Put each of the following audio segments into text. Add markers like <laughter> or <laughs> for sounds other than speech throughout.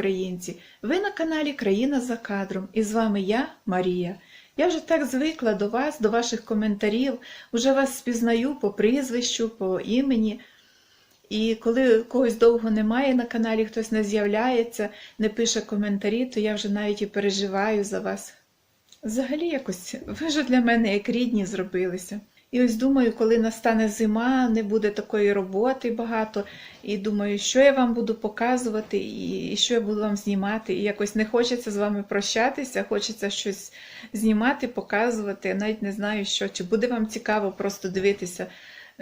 українці! Ви на каналі Країна за кадром і з вами я, Марія. Я вже так звикла до вас, до ваших коментарів, вже вас спізнаю по прізвищу, по імені. І коли когось довго немає на каналі, хтось не з'являється, не пише коментарі, то я вже навіть і переживаю за вас. Взагалі, якось ви вже для мене як рідні зробилися. І ось думаю, коли настане зима, не буде такої роботи багато. І думаю, що я вам буду показувати, і, що я буду вам знімати. І якось не хочеться з вами прощатися, хочеться щось знімати, показувати. Я навіть не знаю, що. Чи буде вам цікаво просто дивитися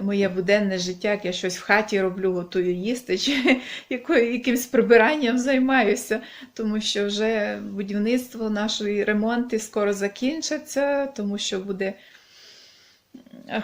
моє буденне життя, як я щось в хаті роблю, готую їсти, чи <laughs> якою, якимсь прибиранням займаюся, тому що вже будівництво нашої ремонти скоро закінчаться, тому що буде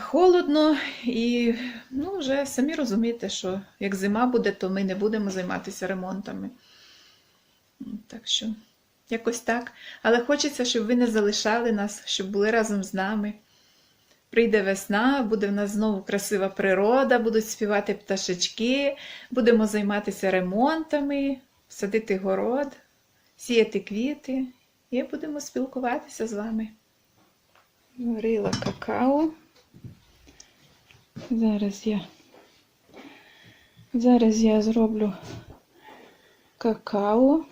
холодно і ну, вже самі розумієте, що як зима буде, то ми не будемо займатися ремонтами. Так що, якось так. Але хочеться, щоб ви не залишали нас, щоб були разом з нами. Прийде весна, буде в нас знову красива природа, будуть співати пташечки, будемо займатися ремонтами, садити город, сіяти квіти і будемо спілкуватися з вами. Варила какао. Зараз я зараз я зроблю какао.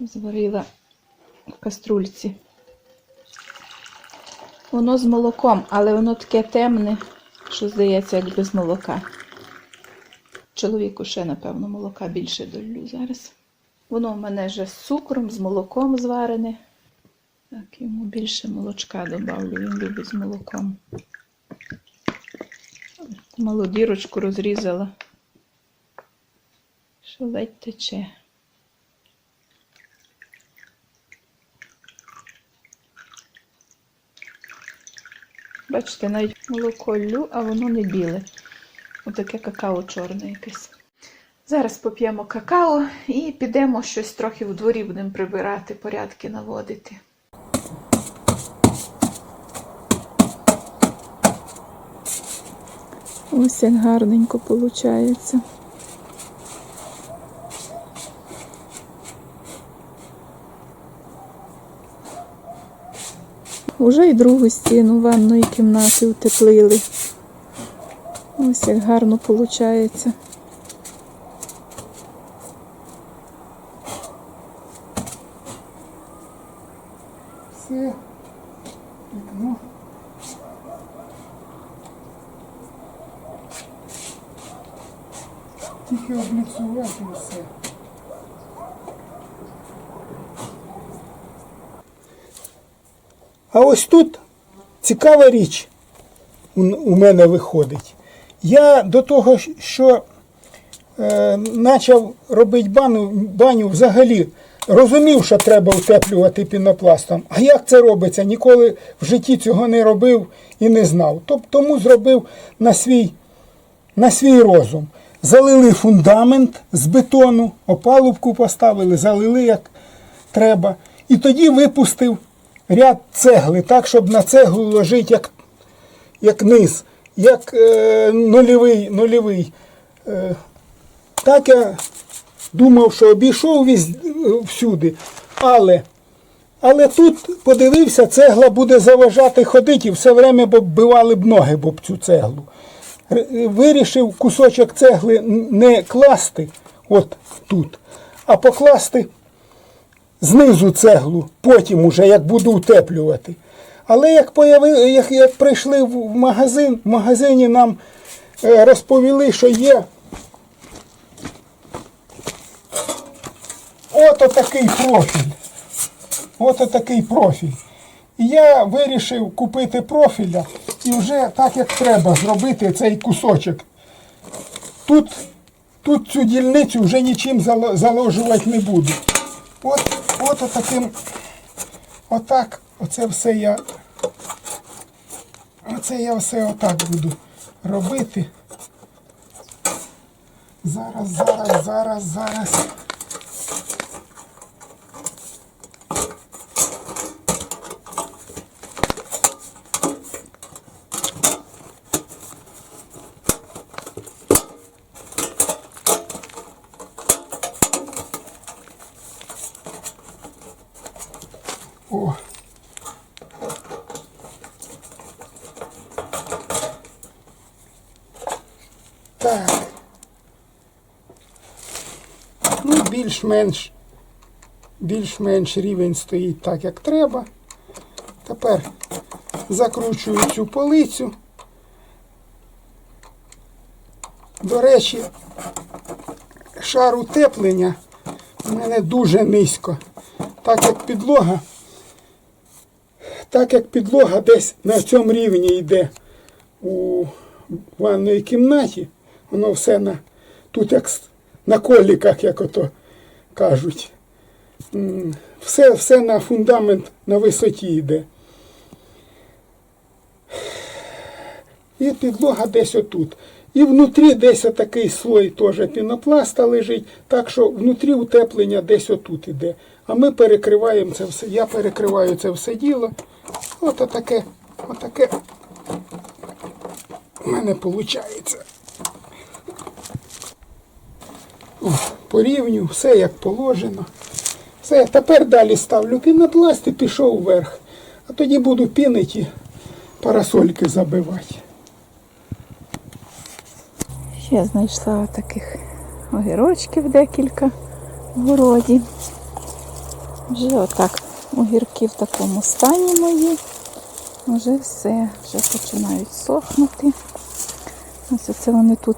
Зварила в каструльці. Воно з молоком, але воно таке темне, що здається, як без молока. Чоловіку ще, напевно, молока більше долю зараз. Воно в мене вже з цукром, з молоком зварене. Так, йому більше молочка добавлю, він любить з молоком. Малу дірочку розрізала, що ледь тече. Бачите, навіть молоко лю, а воно не біле. Отаке какао чорне якесь. Зараз поп'ємо какао і підемо щось трохи в дворі будемо прибирати, порядки наводити. Ось як гарненько виходить. Уже і другу стіну ванної кімнати утеплили. Ось як гарно виходить. Вікно. Тільки обліцувати і все. А ось тут цікава річ у мене виходить. Я до того, що е, почав робити баню, баню взагалі розумів, що треба утеплювати пінопластом. А як це робиться? Ніколи в житті цього не робив і не знав. Тобто тому зробив на свій, на свій розум. Залили фундамент з бетону, опалубку поставили, залили як треба. І тоді випустив ряд цегли, так, щоб на цеглу ложити як, як низ, як е, нульовий. нульовий. Е, так я думав, що обійшов віз, всюди. Але але тут подивився, цегла буде заважати ходити і все время б бивали б ноги б цю цеглу. Вирішив кусочок цегли не класти от тут, а покласти знизу цеглу, потім уже як буду утеплювати. Але як, появи, як, як прийшли в в магазин, в магазині нам е, розповіли, що є Ото такий профіль. Ото такий профіль. І я вирішив купити профіля і вже так, як треба, зробити цей кусочок. Тут, тут цю дільницю вже нічим заложувати не буду. От, от таким, отак, оце все я. Оце я все отак буду робити. Зараз, зараз, зараз, зараз. Так. Ну, більш-менш, більш-менш рівень стоїть так, як треба. Тепер закручую цю полицю. До речі, шар утеплення у мене дуже низько. Так як підлога, так як підлога десь на цьому рівні йде у ванної кімнаті, воно все на тут як на коліках, як ото кажуть. Все, все на фундамент на висоті йде. І підлога десь отут. І внутрі десь отакий слой теж пінопласта лежить, так що внутрі утеплення десь отут іде. А ми перекриваємо це все. Я перекриваю це все діло. От отаке, отаке у мене виходить. О, по рівню, все як положено. Все, тепер далі ставлю пінопласт і пішов вверх. А тоді буду пінити парасольки забивати. Ще знайшла таких огірочків декілька в городі. Вже отак огірки в такому стані мої. Вже все, вже починають сохнути. Ось оце вони тут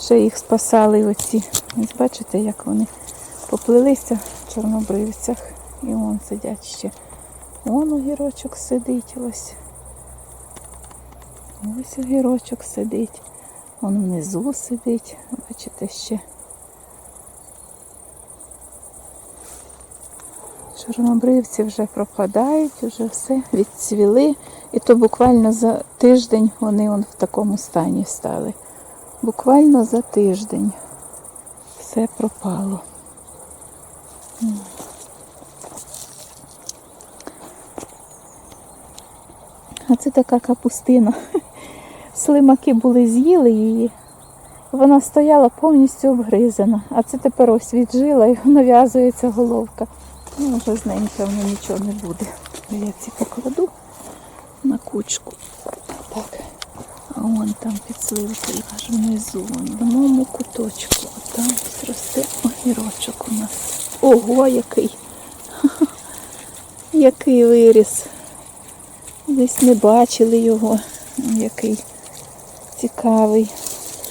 ще їх спасали оці. Ось бачите, як вони поплилися в чорнобривцях. І вон сидять ще. Вон огірочок сидить ось. Ось огірочок сидить. Вон внизу сидить, бачите ще. Чорнобривці вже пропадають, вже все відцвіли. І то буквально за тиждень вони он в такому стані стали. Буквально за тиждень все пропало. А це така капустина. <laughs> Слимаки були з'їли її. Вона стояла повністю обгризана, а це тепер ось віджила і <laughs> нав'язується головка. Ну, вже з неї, певно, нічого не буде. Я ці покладу на кучку. Так. А вон там під сливкою аж внизу, вон, в одному куточку. Там росте огірочок у нас. Ого, який! <laughs> Який виріс. Десь не бачили його. Який цікавий.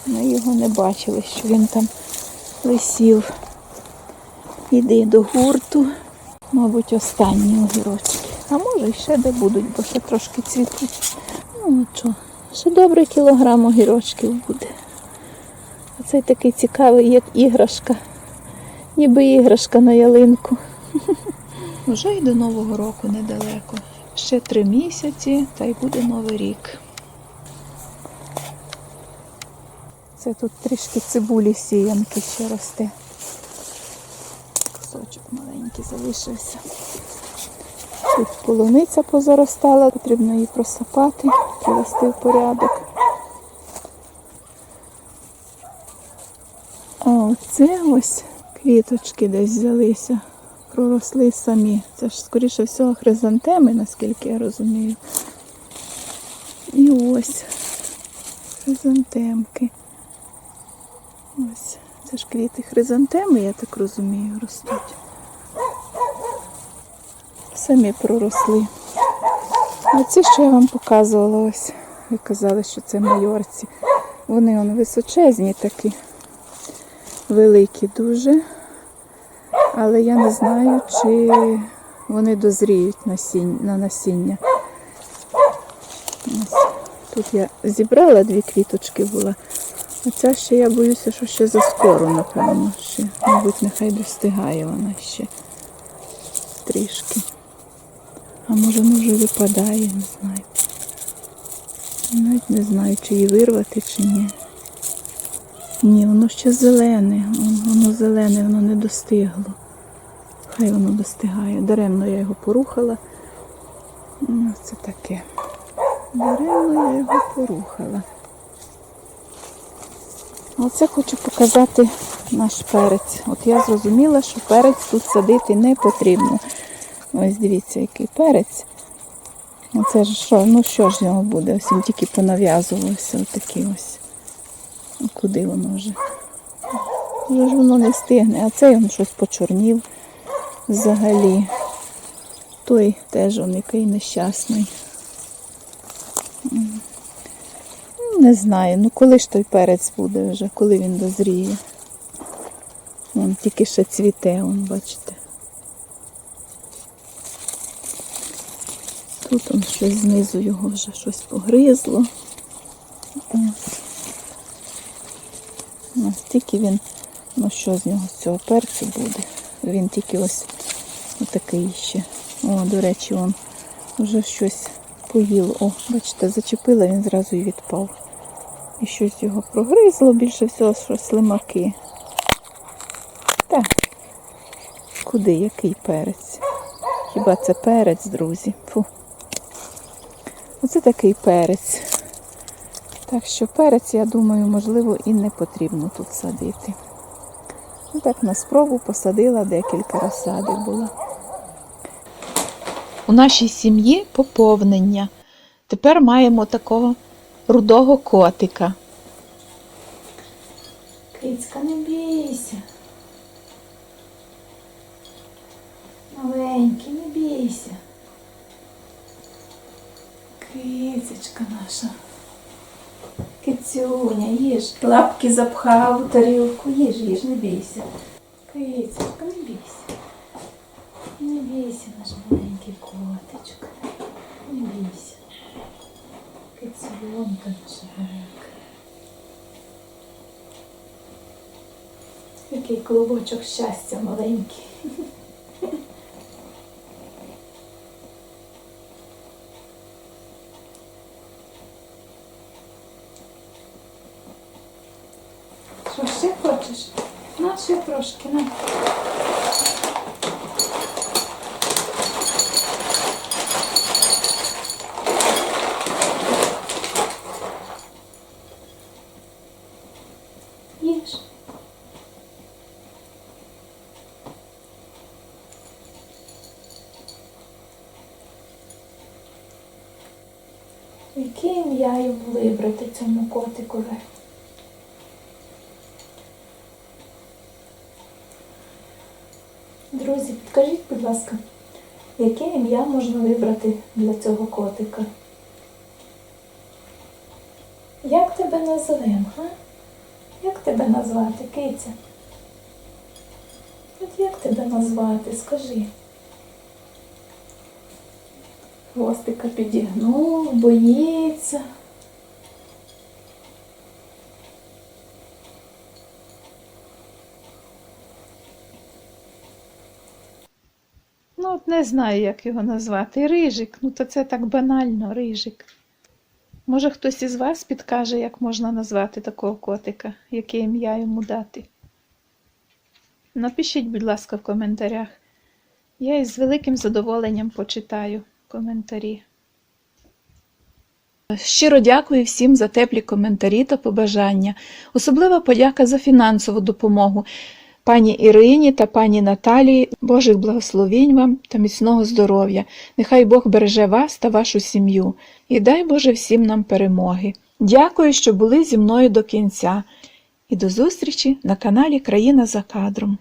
Ми його не бачили, що він там висів. Іди до гурту. Мабуть, останні огірочки. А може ще де будуть, бо ще трошки цвітуть. Ну нічого. Ще добре кілограм огірочків буде. А цей такий цікавий, як іграшка. Ніби іграшка на ялинку. <laughs> Вже й до Нового року недалеко. Ще три місяці, та й буде Новий рік. Це тут трішки цибулі сіянки ще росте. Кусочок маленький залишився. Тут полуниця позаростала, потрібно її просапати, привести в порядок. А оце ось квіточки десь взялися, проросли самі. Це ж, скоріше всього, хризантеми, наскільки я розумію. І ось хризантемки. Ось, це ж квіти хризантеми, я так розумію, ростуть. Самі проросли. А ці, що я вам показувала, ось, ви казали, що це майорці. Вони он височезні такі, великі дуже. Але я не знаю, чи вони дозріють на насіння. Тут я зібрала дві квіточки була. А ця ще я боюся, що ще заскоро, напевно. Ще, мабуть, нехай достигає вона ще трішки. А може воно вже випадає, не знаю. Навіть не знаю, чи її вирвати, чи ні. Ні, воно ще зелене, воно зелене, воно не достигло. Хай воно достигає. Даремно я його порухала. Ну, це таке. Даремно я його порухала. Оце хочу показати наш перець. От я зрозуміла, що перець тут садити не потрібно. Ось дивіться, який перець. Оце ж що, ну що ж його буде? Ось він тільки понав'язувався, отакий ось. Куди воно вже? Вже ж воно не стигне, а цей він щось почорнів взагалі. Той теж он який нещасний. Не знаю, ну коли ж той перець буде вже, коли він дозріє. Вон тільки ще цвіте, он, бачите. Тут он щось знизу його вже щось погризло. Ось. Ось тільки він, ну що з нього з цього перцю буде. Він тільки ось отакий ще. О, до речі, он вже щось поїло. О, бачите, зачепила, він зразу і відпав. І щось його прогризло, більше всього, що слимаки. Так, куди який перець? Хіба це перець, друзі? Фу. Оце такий перець. Так що перець, я думаю, можливо, і не потрібно тут садити. Ну так на спробу посадила декілька розсадів була. У нашій сім'ї поповнення. Тепер маємо такого рудого котика. Кицька, не бійся. Маленький, не бійся. Кицечка наша. Кицюня, їж. Лапки запхав у тарілку, їж, їж, не бійся. Кицечка, не бійся. Не бійся, наш маленький котичок. Не бійся. Кицюнка наша маленька. Який клубочок щастя маленький. Що ще хочеш? На ще трошки, на. Їж. Яке ім'я вибрати цьому котикові? Друзі, підкажіть, будь ласка, яке ім'я можна вибрати для цього котика? Як тебе назвемо, га? Як тебе назвати, киця? От як тебе назвати, скажи. Хвостика підігнув, боїться. Ну, от не знаю, як його назвати. Рижик. Ну, то це так банально, рижик. Може, хтось із вас підкаже, як можна назвати такого котика, яке ім'я йому дати. Напишіть, будь ласка, в коментарях. Я із великим задоволенням почитаю коментарі. Щиро дякую всім за теплі коментарі та побажання. Особлива подяка за фінансову допомогу пані Ірині та пані Наталії. Божих благословінь вам та міцного здоров'я. Нехай Бог береже вас та вашу сім'ю. І дай Боже всім нам перемоги. Дякую, що були зі мною до кінця. І до зустрічі на каналі Країна за кадром.